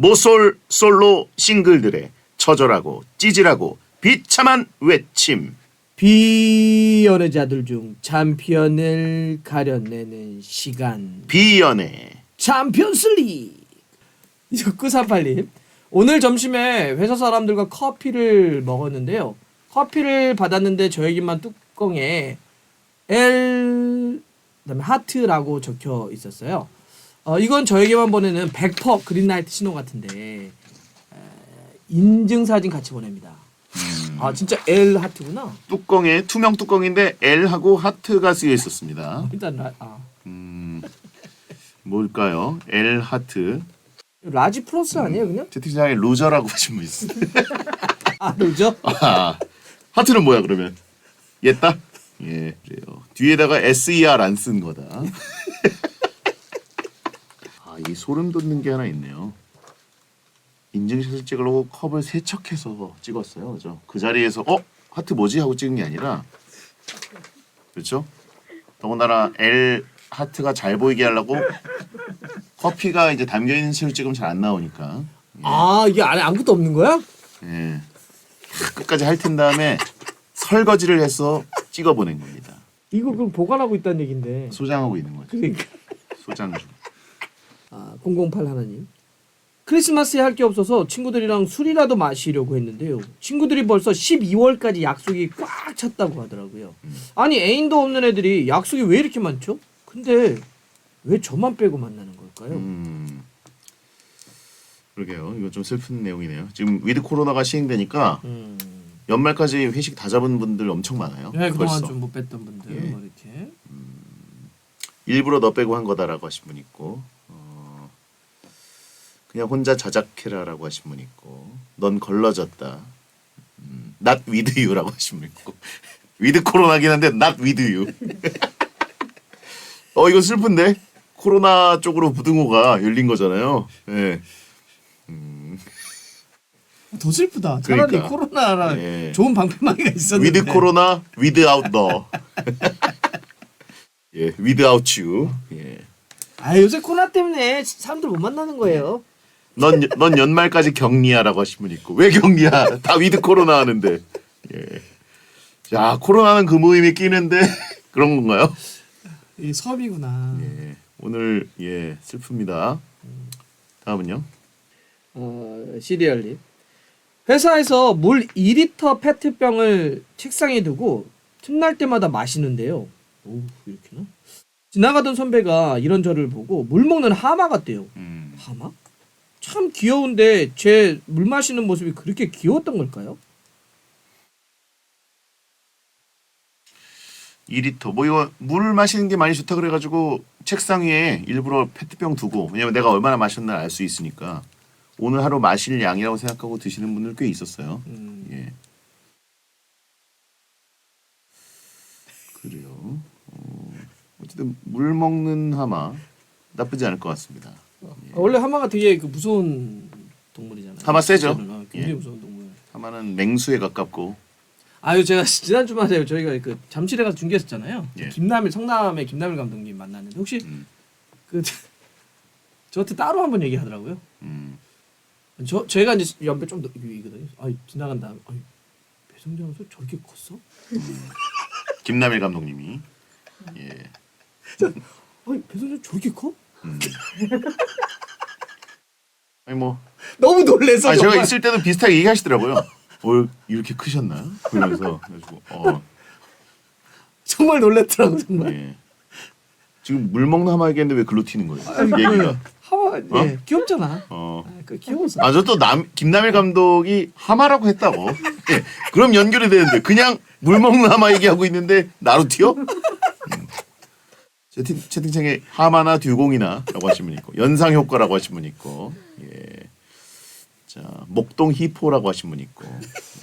모솔 솔로 싱글들의 처절하고 찌질하고 비참한 외침. 비연애자들 중 챔피언을 가려내는 시간 비연애. 챔피언스 리그 938님 오늘 점심에 회사 사람들과 커피를 먹었는데요 커피를 받았는데 저에게만 뚜껑에 L 그다음에 하트라고 적혀 있었어요 어, 이건 저에게만 보내는 100% 그린라이트 신호 같은데 에, 인증 사진 같이 보냅니다 아 진짜 L 하트구나 뚜껑에 투명 뚜껑인데 L하고 하트가 쓰여 있었습니다. 일단 라, 아. 음, 뭘까요? L 하트. 라지 플러스 아니에요 그냥? 채팅창에 루저라고 하신 분 있어요. 아 그죠? 아, 하트는 뭐야 그러면? 옛다? 예, 그래요. 뒤에다가 SER 안 쓴 거다. 아, 이 소름 돋는 게 하나 있네요. 인증샷을 찍으려고 컵을 세척해서 찍었어요. 그죠? 그 자리에서 어? 하트 뭐지? 하고 찍은 게 아니라 그렇죠? 더군다나 L 하트가 잘 보이게 하려고 커피가 이제 담겨 있는 채로 찍으면 잘 안 나오니까 아 이게 안에 아무것도 없는 거야? 예. 끝까지 핥은 다음에 설거지를 해서 찍어 보낸 겁니다. 이거 그럼 보관하고 있다는 얘긴데. 소장하고 있는 거죠. 그러니까. 소장 중. 아, 008 하나님. 크리스마스에 할 게 없어서 친구들이랑 술이라도 마시려고 했는데요. 친구들이 벌써 12월까지 약속이 꽉 찼다고 하더라고요. 아니 애인도 없는 애들이 약속이 왜 이렇게 많죠? 근데 왜 저만 빼고 만나는 걸까요? 음. 그러게요. 이거 좀 슬픈 내용이네요. 지금 위드 코로나가 시행되니까 음. 연말까지 회식 다 잡은 분들 엄청 많아요. 네, 그동안 벌써. 좀 못 뺐던 분들 예. 뭐 이렇게. 일부러 너 빼고 한 거다라고 하신 분 있고 어, 그냥 혼자 자작해라라고 하신 분 있고 넌 걸러졌다 음, not with you라고 하신 분 있고 위드 코로나긴 한데 not with you 어 이거 슬픈데 코로나 쪽으로 부등호가 열린 거잖아요 예. 더 슬프다. 차라리 그러니까. 코로나라 예. 좋은 방패막이가 있었는데. with 코로나 without 너 예, without you 예. 아 요새 코로나 때문에 사람들 못 만나는 거예요. 넌, 넌 연말까지 격리야라고 하신 분 있고 왜 격리야? 다 위드 코로나 하는데. 예. 자 코로나는 그 모임에 끼는데 그런 건가요? 이 섬이구나. 예. 오늘 예 슬픕니다. 다음은요. 어, 시리얼님. 회사에서 물 2리터 페트병을 책상에 두고 틈날 때마다 마시는데요. 오, 이렇게나? 지나가던 선배가 이런 저를 보고 물 먹는 하마 같대요. 음. 하마? 참 귀여운데 제 물 마시는 모습이 그렇게 귀여웠던 걸까요? 2리터 뭐 이거 물 마시는 게 많이 좋다 그래가지고 책상 위에 일부러 페트병 두고 왜냐면 내가 얼마나 마셨나 알 수 있으니까 오늘 하루 마실 양이라고 생각하고 드시는 분들 꽤 있었어요. 음. 예. 그래요. 어, 어쨌든 물 먹는 하마 나쁘지 않을 것 같습니다. 아, 원래 하마가 되게 그 무서운 동물이잖아요. 하마 세죠? 어, 굉장히 예. 무서운 동물. 하마는 맹수에 가깝고 아유 제가 지난 주말에 저희가 그 잠실에 가서 중계했었잖아요. 예. 김남일 성남의 김남일 감독님 만났는데 혹시 음. 그 저한테 따로 한번 얘기하더라고요. 음, 저 제가 이제 옆에 좀더 이거든요. 아 지나간 다음 아 배성재 선수 저렇게 컸어? 김남일 감독님이 예. 아 배성재 저렇게 커? 음. 아니 뭐 너무 놀래서 아니 제가 정말. 있을 때도 비슷하게 얘기하시더라고요. 뭘 이렇게 크셨나요? 그러면서 그래가지고 어, 정말 놀랬더라고 정말. 예. 지금 물 먹는 하마 얘기했는데 왜 글로 튀는 거예요? 아, 얘기가. 하마 예 귀엽잖아. 어. 아, 그 귀여워서. 아, 저 또 남, 김남일 감독이 하마라고 했다고. 예, 그럼 연결이 되는데, 그냥 물 먹는 하마 얘기하고 있는데, 나로 튀어? 음. 채팅, 채팅창에 하마나 듀공이나 라고 하신 분 있고, 연상 효과라고 하신 분 있고, 예. 자, 목동 히포라고 하신 분 있고, 예.